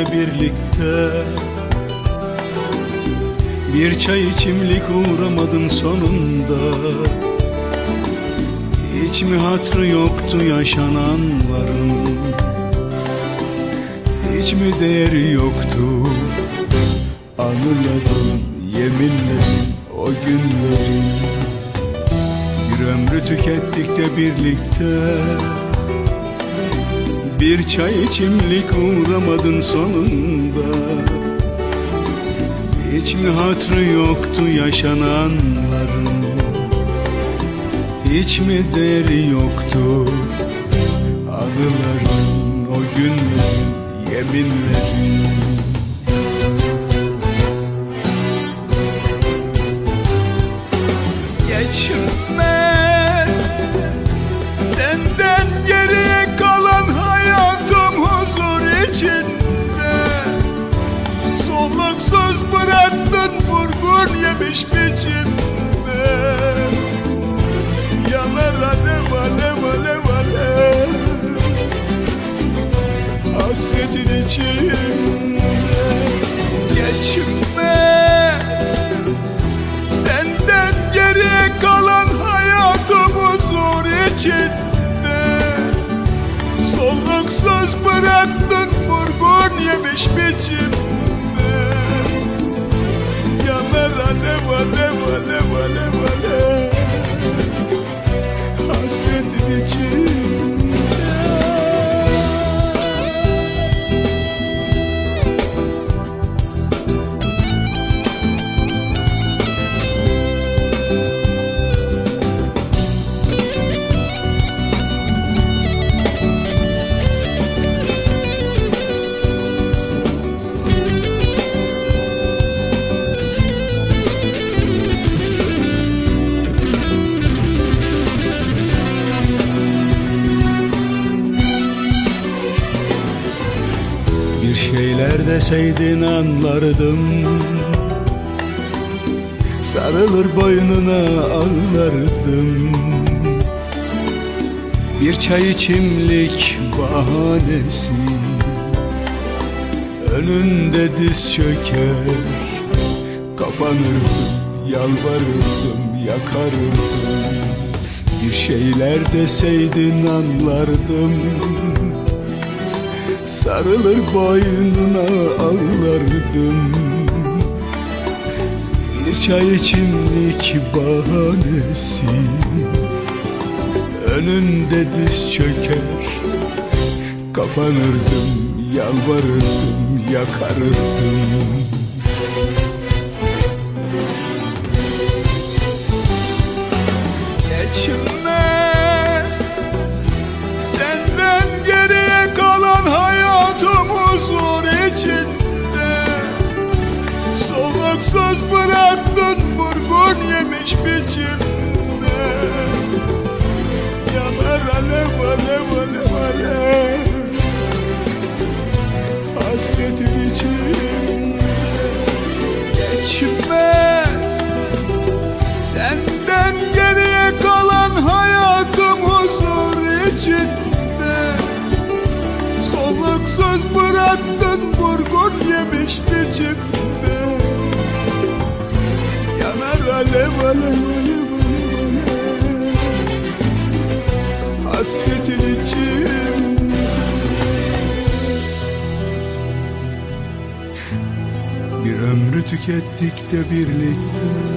birlikte. Bir çay içimlik uğramadın sonunda. Hiç mi hatrı yoktu yaşananların? Hiç mi değeri yoktu? Anıların, yeminlerin, o günlerin. Bir ömrü tükettik de birlikte Bir çay içimlik uğramadın sonunda. Hiç mi hatrı yoktu yaşananların? Hiç mi değeri yoktu Anıların, o günlerin, yeminlerin içinde. Soluksuz bıraktın vurgun yemiş biçimde. Yanar alev alev alev alev alev Bir şeyler deseydin anlardım. Sarılır boynuna ağlardım Bir çay içimlik bahanesi. Önünde diz çöker. Kapanırdım, yalvarırdım, yakarırdım. Bir şeyler deseydin anlardım Sarılır boynuna ağlardım. Bir çay içimlik bahanesi. Önünde diz çöker. Kapanırdım, yalvarırdım, yakarırdım Hasretin içinde. Geçmez. Senden geriye kalan hayatım huzur içinde. Soluksuz bıraktın vurgun yemiş biçimde Yanar alev alev alev alev Hasretin içimde ömrü tükettik de birlikte